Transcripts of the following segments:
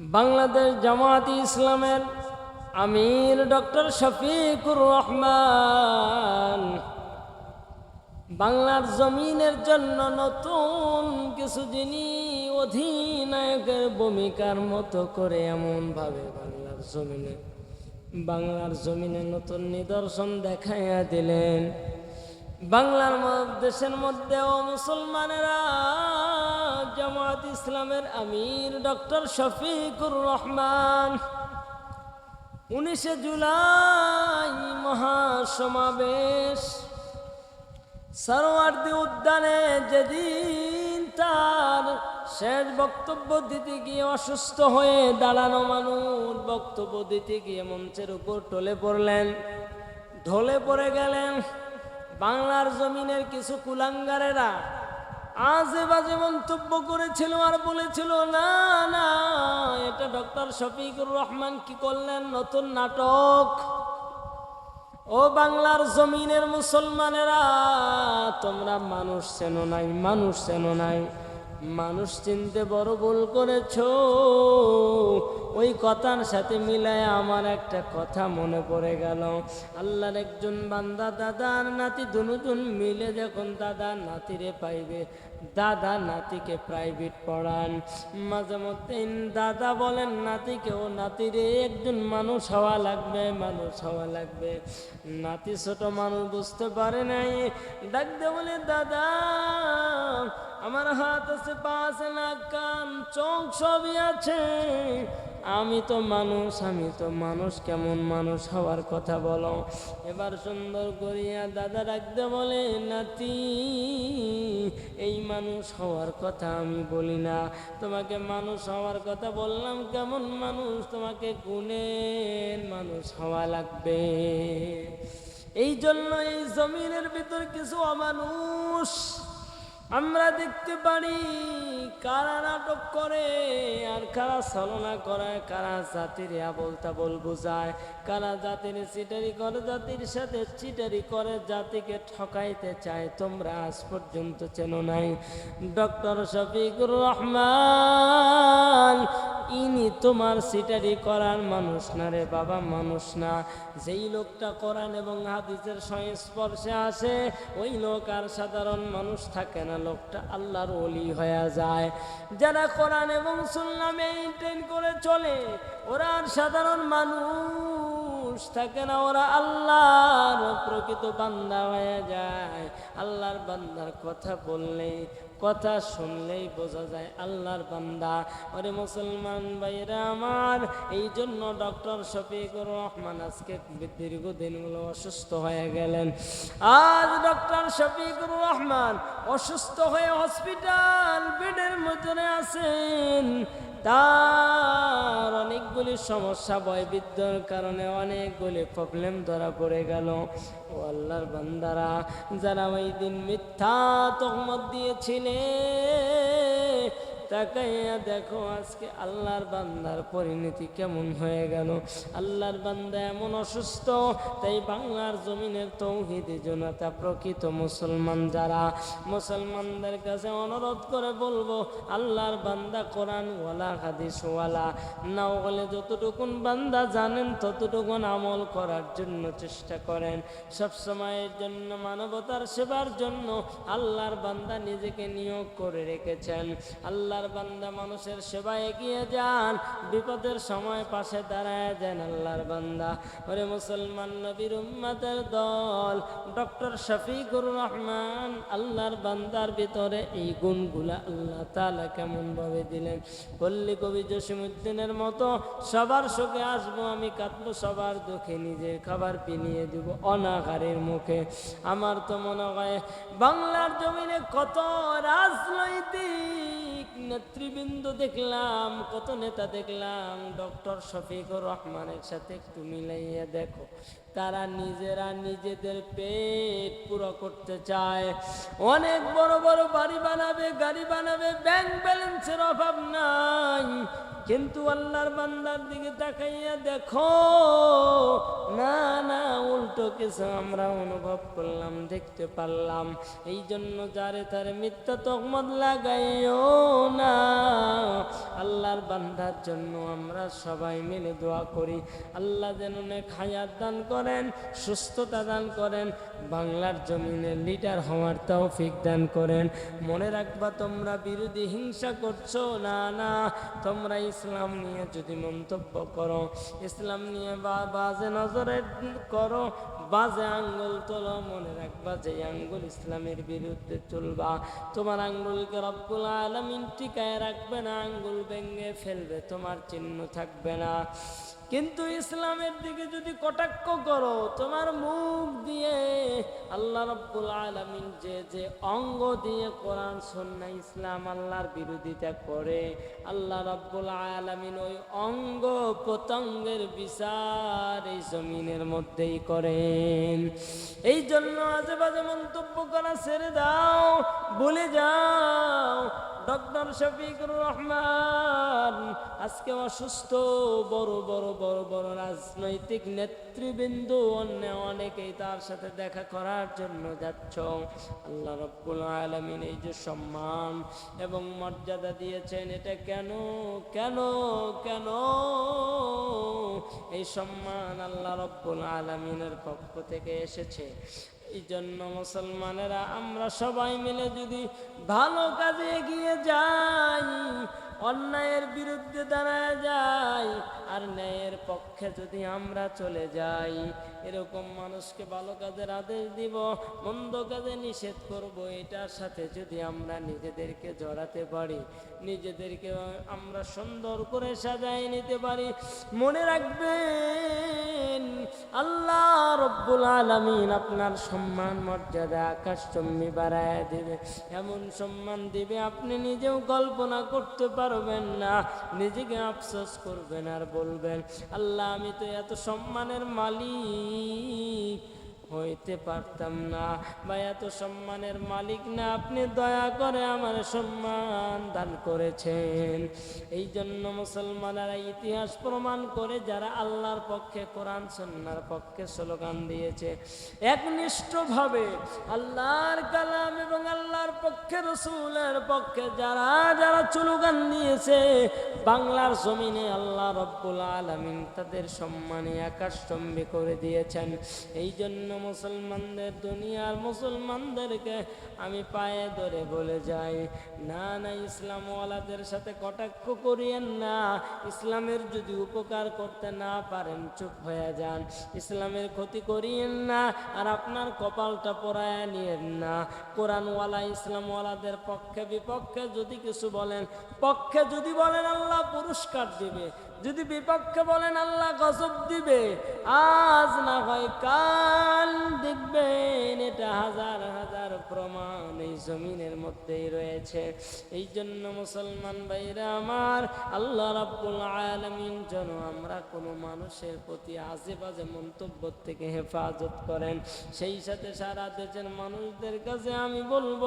বাংলাদেশ জামায়াতি ইসলামের আমির ডক্টর শফিকুর রহমান। বাংলার জমিনের জন্য নতুন কিছু যিনি অধিনায়কের ভূমিকার মতো করে এমনভাবে বাংলার জমিনে বাংলার জমিনে নতুন নিদর্শন দেখাইয়া দিলেন। বাংলার দেশের মধ্যেও মুসলমানেরা জামাত ইসলামের আমির ডক্টর শফিকুর রহমান। উনিশে জুলাই মহাসমাবেশ। সরোয়ার্দি উদ্যানে যেদিন তার শেষ বক্তব্য দিতে গিয়ে অসুস্থ হয়ে দাঁড়ানো মানুষ বক্তব্য দিতে গিয়ে মঞ্চের উপর টলে পড়লেন। ঢলে পড়ে গেলেন বাংলার জমিনের কিছু কুলাঙ্গারেরা। আজে বাজে মন্তব্য করেছিল আর বলেছিল, না না, এটা ডক্টর শফিকুর রহমান কি করলেন? নতুন নাটক। ও বাংলার জমিনের মুসলমানেরা, তোমরা মানুষ চেন নাই, মানুষ চেন নাই। মানুষ চিনতে বড় ভুল করেছ। ওই কথার সাথে মিলায় আমার একটা কথা মনে পড়ে গেল। আল্লাহর একজন বান্দা দাদা আর নাতি দুজন মিলে যখন দাদা নাতিরে পাইবে, দাদা নাতিকে প্রাইভেট পড়ান। মাঝে মধ্যে দাদা বলেন, নাতিকে ও নাতিরে একজন মানুষ হওয়া লাগবে, মানুষ হওয়া লাগবে। নাতি ছোট মানুষ বুঝতে পারে নাই। ডাক দে বলে, দাদা আমার হাত আছে পা আছে নাক, কান, চোখ সবই আছে। আমি তো মানুষ, আমি তো মানুষ, কেমন মানুষ হওয়ার কথা বলো। এবার সুন্দর করিয়া দাদা রাখতে বলে, নাতি, এই মানুষ হওয়ার কথা আমি বলি না। তোমাকে মানুষ হওয়ার কথা বললাম, কেমন মানুষ? তোমাকে গুণের মানুষ হওয়া লাগবে। এই জন্য এই জমিনের ভিতর কিছু অমানুষ আমরা দেখতে পারি কারা নাটক করে আর কারা ছলনা করে, কারা জাতির আবল তাবল বোঝায়, কারা জাতির চিটারি করে, জাতির সাথে চিটারি করে, জাতিকে ঠকাইতে চায়। তোমরা আজ পর্যন্ত চেন নাই। ডক্টর শফিকুর রহমান। তোমার সিটারি করার মানুষ না রে বাবা, মানুষ না। যেই লোকটা কোরআন এবং হাদিসের সংস্পর্শে আসে, ওই লোক আর সাধারণ মানুষ থাকে না। লোকটা আল্লাহর অলি হয়ে যায়। যারা কোরআন এবং সুন্না মেনটেন করে চলে, ওরা আর সাধারণ মানুষ থাকে না। ওরা আল্লাহর প্রকৃত বান্দা হয়ে যায়। আল্লাহর বান্দার কথা বললেই, কথা শুনলেই বোঝা যায় আল্লাহর বান্দা। ওরে মুসলমান ভাইরা আমার এই জন্য ডক্টর শফিকুর রহমান আজকে দীর্ঘদিনগুলো অসুস্থ হয়ে গেলেন। আজ ডক্টর শফিকুর রহমান অসুস্থ হয়ে হসপিটাল বেডের মধ্যে আছেন। তার অনেকগুলি সমস্যা বয়বিদ্যর কারণে অনেকগুলি প্রবলেম ধরা পড়ে গেল। ও আল্লাহর বান্দারা, যারা ওই দিন মিথ্যা তহমত দিয়েছিলেন তাকাইয়া দেখো আজকে আল্লাহর বান্দার পরিণতি কেমন হয়ে গেল। আল্লাহর বান্দা এমন অসুস্থ, তাই বাংলার জমিনের তৌহিদি জনতা প্রকৃত মুসলমান যারা। মুসলমানদের কাছে অনুরোধ করে বলব, আল্লাহর বান্দা কোরআন ওয়ালা হাদিস ওয়ালা নাও বলে যতটুকুন বান্দা জানেন, ততটুকুন আমল করার জন্য চেষ্টা করেন। সব সময়ের জন্য, মানবতার সেবার জন্য আল্লাহর বান্দা নিজেকে নিয়োগ করে রেখেছেন। আল্লাহর বান্দা মানুষের সেবায় এগিয়ে যান, বিপদের সময় পাশে দাঁড়ায় যান আল্লাহর বান্দা। ওরে মুসলমান নবীর উম্মাদের দল, ডক্টর শফিকুর রহমান, আল্লাহর বান্দার ভিতরে এই গুণগুলা আল্লাহ তালা কেমন ভাবে দিলেন? পল্লী কবি জসিমুদ্দিনের মতো, সবার সুখে আসব, আমি কাটবো সবার দুঃখে নিজের খাবার পিনিয়ে দিব অনাহারের মুখে। আমার তো মনে হয় বাংলার জমিনে কত রাজনৈতিক নেতৃবৃন্দ দেখলাম, কত নেতা দেখলাম, ডক্টর শফিকুর রহমানের সাথে একটু মিলাইয়া দেখো। তারা নিজেরা নিজেদের পেট পুরো করতে চায়। অনেক বড় বড় বাড়ি বানাবে, গাড়ি বানাবে ব্যাংক ব্যালেন্সের অভাব নাই। কিন্তু আল্লাহর বান্দার দিকে তাকাইয়া দেখো, না না, উল্টো কিছু আমরা অনুভব করলাম, দেখতে পারলাম। এই জন্য যারে তারে মিথ্যা তহমত লাগাইও বান্দার জন্য আমরা সবাই মিলে দোয়া করি। আল্লাহ যেন হায়াত দান করেন, সুস্থতা দান করেন, বাংলার জমিনে লিডার হওয়ার তৌফিক দান করেন। মনে রাখবা, তোমরা বিরোধী হিংসা করছ? না না। তোমরা ইসলাম নিয়ে যদি মন্তব্য করো, ইসলাম নিয়ে বা বাজে নজরে করো বাজে আঙ্গুল তোলো, মনে রাখবা যে আঙ্গুল ইসলামের বিরুদ্ধে চলবা। তোমার আঙ্গুলকে রব্বুল আলমিন টিকায় রাখবে না, আঙ্গুল ভেঙে ফেলবে, তোমার চিহ্ন থাকবে না। কিন্তু ইসলামের দিকে যদি কটাক্ষ করো, তোমার মুখ দিয়ে আল্লাহ রব্বুল আলমিন যে যে অঙ্গ দিয়ে কোরআন সন্না ইসলাম আল্লাহর বিরোধিতা করে, আল্লাহ রব্বুল আলমিন ওই অঙ্গ প্রত্যঙ্গের বিচার এই জমিনের মধ্যেই করেন। এই জন্য আজে বাজে মন্তব্য করা ছেড়ে দাও, বলে যাও ডক্টর শফিকুর রহমান, আজকে অসুস্থ, বড় বড় বড় বড় রাজনৈতিক নেতৃবৃন্দ, অন্য অনেকেই তার সাথে দেখা করার জন্য যাচ্ছ। আল্লাহ রব্বুল আলমিন এই যে সম্মান এবং মর্যাদা দিয়েছেন, এটা কেন কেন কেন? এই সম্মান আল্লাহ রব্বুল আলমিনের পক্ষ থেকে এসেছে। এই জন্য মুসলমানেরা, আমরা সবাই মিলে যদি ভালো কাজে এগিয়ে যাই, অন্যায়ের বিরুদ্ধে দাঁড়ায় যাই, আর ন্যায়ের পক্ষে যদি আমরা চলে যাই এরকম মানুষকে ভালো কাজের আদেশ দিব, মন্দ কাজে নিষেধ করব, এটার সাথে যদি আমরা নিজেদেরকে জড়াতে পারি, নিজেদেরকে আমরা সুন্দর করে সাজাই নিতে পারি, মনে রাখবেন আল্লাহ রব্বুল আলমিন আপনার সম্মান, মর্যাদা আকাশচম্বী বাড়ায় দেবে। এমন সম্মান দিবে আপনি নিজেও কল্পনা করতে পারবেন না, নিজেকে আফসোস করবেন আর বলবেন, আল্লাহ আমি তো এত সম্মানের মালিক। الرحيم হইতে পারতাম না। বা এত সম্মানের মালিক না, আপনি দয়া করে আমার সম্মান দান করেছেন। এই জন্য মুসলমানেরা ইতিহাস প্রমাণ করে যারা আল্লাহর পক্ষে কোরআন সন্ন্যার পক্ষে স্লোগান দিয়েছে, একনিষ্ঠভাবে আল্লাহর কালাম এবং আল্লাহর পক্ষে রসুলের পক্ষে যারা যারা স্লোগান দিয়েছে, বাংলার জমিনে আল্লাহ রব্বুল আলমিন তাদের সম্মানে আকাশচম্বী করে দিয়েছেন। এই জন্য মুসলমানদের দুনিয়ার মুসলমানদেরকে আমি পায়ে ধরে বলে যাই, না না, ইসলামওয়ালাদের সাথে কটাক্ষ করিয়েন না। ইসলামের যদি উপকার করতে না পারেন, চুপ হয়ে যান। ইসলামের ক্ষতি করিয়েন না আর আপনার কপালটা পরায় নিয়েন না। কোরআনওয়ালা ইসলামওয়ালাদের পক্ষে বিপক্ষে যদি কিছু বলেন, পক্ষে যদি বলেন, আল্লাহ পুরস্কার দিবে। যদি বিপক্ষে বলেন আল্লাহ গজব দিবে, আজ না হয় কাল দেখবেন এটা হাজার হাজার প্রমাণ এই জমিনের মধ্যেই রয়েছে। এই জন্য মুসলমান ভাইরা আমার, আল্লাহ রাব্বুল আলামিন যেন আমরা কোনো মানুষের প্রতি আজে বাজে মন্তব্য থেকে হেফাজত করেন। সেই সাথে সারা দেশের মানুষদের কাছে আমি বলব,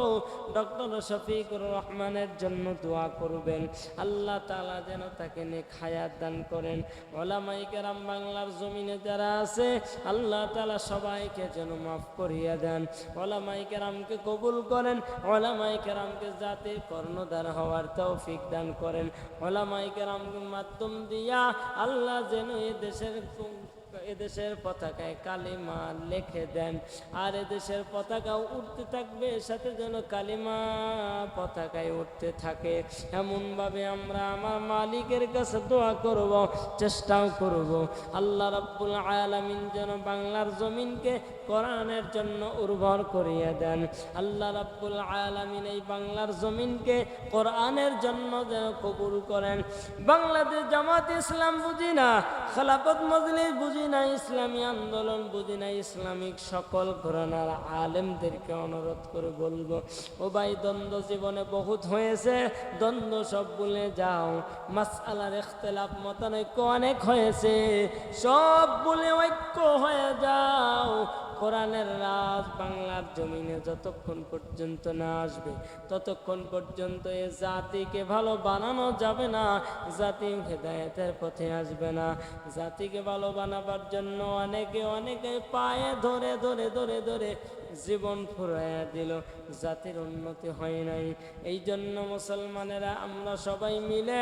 ডক্টর শফিকুর রহমানের জন্য দোয়া করবেন। আল্লাহ তালা যেন তাকে নেক হায়াত দান করেন। ওলামাইকেরাম বাংলার জমিনে যারা আছে, আল্লাহ তালা সবাইকে যেন মাফ করিয়া দেন। ওলামাইকেরামকে কবুল করেন ওলামাইকেরামকে যাতে কর্ণধার হওয়ার তৌফিক দান করেন। ওলামাইকেরাম মাধ্যম দিয়া আল্লাহ যেন এ দেশের এদেশের পতাকায় কালিমা লিখে দেন। আর এদেশের পতাকা উঠতে থাকবে, সাথে যেন কালিমা পতাকায় উঠতে থাকে। এমনভাবে আমরা আমার মালিকের কাছে দোয়া করব, চেষ্টাও করব। আল্লাহ রাব্বুল আলামিন যেন বাংলার জমিনকে কোরআনের জন্য উর্বর করিয়ে দেন। আল্লাহ রাব্বুল আলামিন এই বাংলার জমিনকে কোরআনের জন্য যেন কবুল করেন। বাংলাদেশ জামাত ইসলাম বুঝি না, খেলাফত মজলিস বুঝি না ইসলামী আন্দোলন, বুঝি না ইসলামিক সকল ঘরানার আলেমদেরকে অনুরোধ করে বলব, ও ভাই দ্বন্দ্ব জীবনে বহুত হয়েছে, দ্বন্দ্ব সব ভুলে যাও মাসালার ইখতলাফ মতানৈক্য অনেক হয়েছে, সব বলে ঐক্য হয়ে যাও কোরআনের রাজ বাংলার জমিনে যতক্ষণ পর্যন্ত না আসবে, ততক্ষণ পর্যন্ত এ জাতিকে ভালো বানানো যাবে না, জাতি হেদায়েতের পথে আসবে না। জাতিকে ভালো বানাবার জন্য অনেকে অনেকে পায়ে ধরে ধরে ধরে ধরে জীবন ফুরাইয়া দিল। জাতির উন্নতি হয় নাই। এই জন্য মুসলমানেরা আমরা সবাই মিলে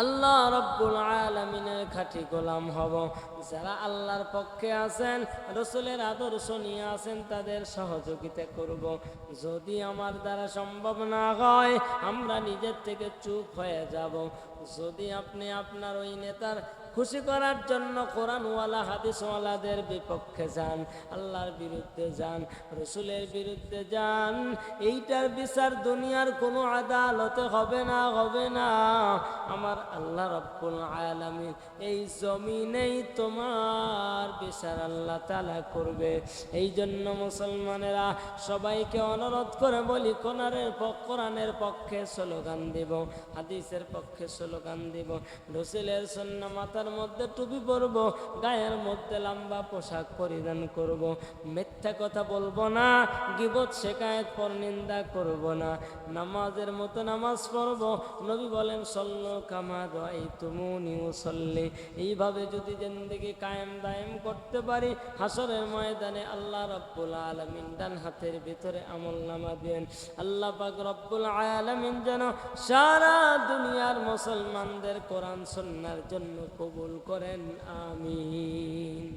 আল্লাহ রব্বুল আলমিনের খাঁটি গোলাম হব। যারা আল্লাহর পক্ষে আছেন, রসুলের আদর্শ নিয়ে আছেন, তাদের সহযোগিতা করব। যদি আমার দ্বারা সম্ভব না হয়, আমরা নিজের থেকে চুপ হয়ে যাব। যদি আপনি আপনার ওই নেতার খুশি করার জন্য কোরআনওয়ালা, হাদিসওয়ালাদের বিপক্ষে যান, আল্লাহর বিরুদ্ধে যান, রসুলের বিরুদ্ধে যান। এইটার বিচার দুনিয়ার কোনো আদালতে হবে না হবে না। আমার আল্লাহ রব্বুল আলামিন, এই জমিনেই তোমার বিচার আল্লাহ তালা করবে। এই জন্য মুসলমানেরা সবাইকে অনুরোধ করে বলি, কোরআনের প- কোরআনের পক্ষে স্লোগান দিব, হাদিসের পক্ষে স্লোগান দিব, রসুলের সন্ন্য মাথার মধ্যে টুপি পরব, গায়ের মধ্যে লম্বা পোশাক পরিধান করব। মিথ্যা কথা বলব না, গিবত শেখায়ত পর নিন্দা করব না। নামাজের মতো নামাজ পড়ব, নবী বলেন, সল্ল কামার এই তুমুনি সল্লি এইভাবে যদি জিন্দিগি কায়েম দায়েম করতে পারি হাসরের ময়দানে আল্লাহ রব্বুল আলমিন ডান হাতের ভিতরে আমল নামা দেন আল্লাহ পাক রব্বুল আলমিন যেন সারা দুনিয়ার মুসলমানদের কোরআন সন্ন্যার জন্য কবুল করেন আমিন।